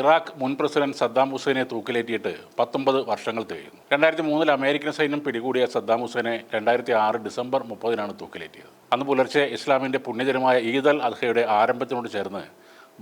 Iraq മുൻ president Saddam ഹുസൈനെ തൂക്കിലേറ്റിയിട്ട് പത്തൊമ്പത് വർഷങ്ങൾ തികയുന്നു. രണ്ടായിരത്തി മൂന്നിൽ അമേരിക്കൻ സൈന്യം പിടികൂടിയ സദ്ദാം ഹുസൈനെ രണ്ടായിരത്തി ആറ് ഡിസംബർ മുപ്പതിനാണ് തൂക്കിലേറ്റിയത്. അന്ന് പുലർച്ചെ ഇസ്ലാമിന്റെ പുണ്യജനമായ ഈദ് അൽ അദ്ഹയുടെ ആരംഭത്തിനോട് ചേർന്ന്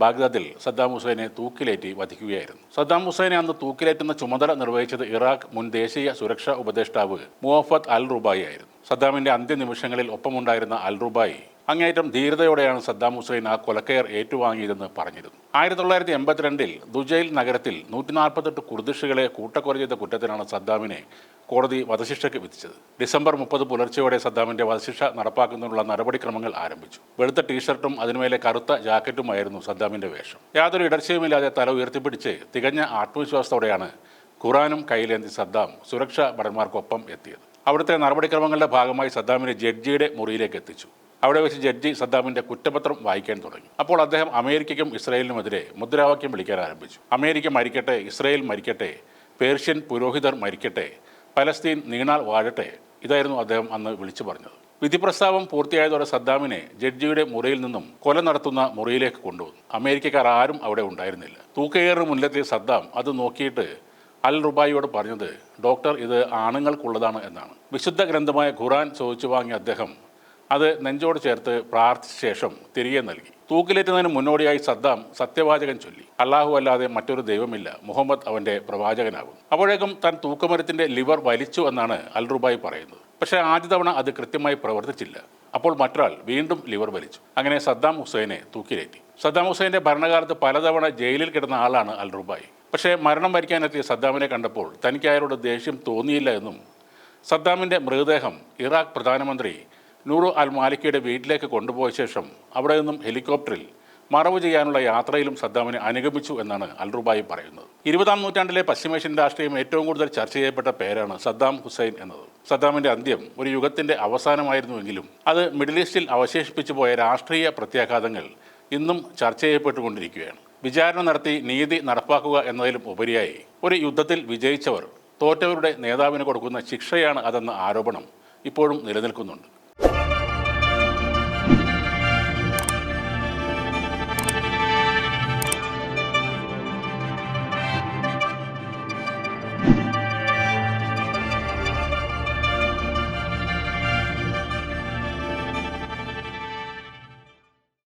ബാഗ്ദാദിൽ സദ്ദാം ഹുസൈനെ തൂക്കിലേറ്റി വധിക്കുകയായിരുന്നു. സദ്ദാം ഹുസൈനെ അന്ന് തൂക്കിലേറ്റുന്ന ചുമതല നിർവഹിച്ചത് ഇറാഖ് മുൻ ദേശീയ സുരക്ഷാ ഉപദേഷ്ടാവ് മുഹഫത്ത് അൽ റുബായി ആയിരുന്നു സദ്ദാമിന്റെ അന്ത്യനിമിഷങ്ങളിൽ ഒപ്പമുണ്ടായിരുന്ന അൽ റുബായി അങ്ങേയറ്റം ധീരതയോടെയാണ് സദ്ദാം ഹുസൈൻ ആ കൊലക്കയർ ഏറ്റുവാങ്ങിയതെന്ന് പറഞ്ഞിരുന്നു. ആയിരത്തി തൊള്ളായിരത്തി എൺപത്തിരണ്ടിൽ ദുജൈൽ നഗരത്തിൽ നൂറ്റി നാൽപ്പത്തെട്ട് കുർദിഷുകളെ കൂട്ടക്കൊല ചെയ്ത കുറ്റത്തിനാണ് സദ്ദാമിനെ കോടതി വധശിക്ഷയ്ക്ക് വിധിച്ചത്. ഡിസംബർ മുപ്പത് പുലർച്ചെയോടെ സദ്ദാമിന്റെ വധശിക്ഷ നടപ്പാക്കുന്നതിനുള്ള നടപടിക്രമങ്ങൾ ആരംഭിച്ചു. വെളുത്ത ടീഷർട്ടും അതിനുമേലെ കറുത്ത ജാക്കറ്റുമായിരുന്നു സദ്ദാമിന്റെ വേഷം. യാതൊരു ഇടർച്ചയുമില്ലാതെ തല ഉയർത്തിപ്പിടിച്ച് തികഞ്ഞ ആത്മവിശ്വാസത്തോടെയാണ് ഖുറാനും കയ്യിലേന്തി സദ്ദാം സുരക്ഷാ ഭടന്മാർക്കൊപ്പം എത്തിയത്. അവിടുത്തെ നടപടിക്രമങ്ങളുടെ ഭാഗമായി സദ്ദാമിനെ ജഡ്ജിയുടെ മുറിയിലേക്ക് എത്തിച്ചു. അവിടെ വെച്ച് ജഡ്ജി സദ്ദാമിന്റെ കുറ്റപത്രം വായിക്കാൻ തുടങ്ങി. അപ്പോൾ അദ്ദേഹം അമേരിക്കയ്ക്കും ഇസ്രായേലിനുമെതിരെ മുദ്രാവാക്യം വിളിക്കാൻ ആരംഭിച്ചു. അമേരിക്ക മരിക്കട്ടെ ഇസ്രായേൽ മരിക്കട്ടെ പേർഷ്യൻ പുരോഹിതർ മരിക്കട്ടെ പലസ്തീൻ നീണാൽ വാഴട്ടെ ഇതായിരുന്നു അദ്ദേഹം അന്ന് വിളിച്ചു പറഞ്ഞത്. വിധി പ്രസ്താവം പൂർത്തിയായതോടെ സദ്ദാമിനെ ജഡ്ജിയുടെ മുറിയിൽ നിന്നും കൊല നടത്തുന്ന മുറിയിലേക്ക് കൊണ്ടുവന്നു. അമേരിക്കക്കാർ ആരും അവിടെ ഉണ്ടായിരുന്നില്ല. തൂക്കയേറിന് മുന്നിലെത്തിയ സദ്ദാം അത് നോക്കിയിട്ട് അൽ റുബായിയോട് പറഞ്ഞത് ഡോക്ടർ ഇത് ആണുങ്ങൾക്കുള്ളതാണ് എന്നാണ്. വിശുദ്ധ ഗ്രന്ഥമായ ഖുറാൻ ചോദിച്ചു വാങ്ങിയ അദ്ദേഹം അത് നെഞ്ചോട് ചേർത്ത് പ്രാർത്ഥിച്ച ശേഷം തിരികെ നൽകി. തൂക്കിലേറ്റുന്നതിന് മുന്നോടിയായി സദ്ദാം സത്യവാചകൻ ചൊല്ലി. അള്ളാഹു അല്ലാതെ മറ്റൊരു ദൈവമില്ല. മുഹമ്മദ് അവന്റെ പ്രവാചകനാകും അപ്പോഴേക്കും താൻ തൂക്കമരത്തിന്റെ ലിവർ വലിച്ചു എന്നാണ് അൽറുബായി പറയുന്നത്. പക്ഷേ ആദ്യ തവണ അത് കൃത്യമായി പ്രവർത്തിച്ചില്ല. അപ്പോൾ മറ്റൊരാൾ വീണ്ടും ലിവർ വലിച്ചു. അങ്ങനെ സദ്ദാം ഹുസൈനെ തൂക്കിലേറ്റി. സദ്ദാം ഹുസൈന്റെ ഭരണകാലത്ത് പലതവണ ജയിലിൽ കിടന്ന ആളാണ് അൽറുബായി പക്ഷേ മരണം വരിക്കാനെത്തിയ സദ്ദാമിനെ കണ്ടപ്പോൾ തനിക്ക് അയാളോട് ദേഷ്യം തോന്നിയില്ല എന്നും സദ്ദാമിന്റെ മൃതദേഹം ഇറാഖ് പ്രധാനമന്ത്രി നൂറു അൽ മാലിക്കയുടെ വീട്ടിലേക്ക് കൊണ്ടുപോയ ശേഷം അവിടെ നിന്നും ഹെലികോപ്റ്ററിൽ മറവ് ചെയ്യാനുള്ള യാത്രയിലും സദ്ദാമിനെ അനുഗമിച്ചു എന്നാണ് അൽറുബായി പറയുന്നത്. ഇരുപതാം നൂറ്റാണ്ടിലെ പശ്ചിമേഷ്യൻ രാഷ്ട്രീയം ഏറ്റവും കൂടുതൽ ചർച്ച ചെയ്യപ്പെട്ട പേരാണ് സദ്ദാം ഹുസൈൻ എന്നത്. സദ്ദാമിന്റെ അന്ത്യം ഒരു യുഗത്തിന്റെ അവസാനമായിരുന്നുവെങ്കിലും അത് മിഡിൽ ഈസ്റ്റിൽ അവശേഷിപ്പിച്ചു പോയ രാഷ്ട്രീയ പ്രത്യാഘാതങ്ങൾ ഇന്നും ചർച്ച ചെയ്യപ്പെട്ടുകൊണ്ടിരിക്കുകയാണ്. വിചാരണ നടത്തി നീതി നടപ്പാക്കുക എന്നതിലും ഉപരിയായി ഒരു യുദ്ധത്തിൽ വിജയിച്ചവർ തോറ്റവരുടെ നേതാവിന് കൊടുക്കുന്ന ശിക്ഷയാണ് അതെന്ന ആരോപണം ഇപ്പോഴും നിലനിൽക്കുന്നുണ്ട്.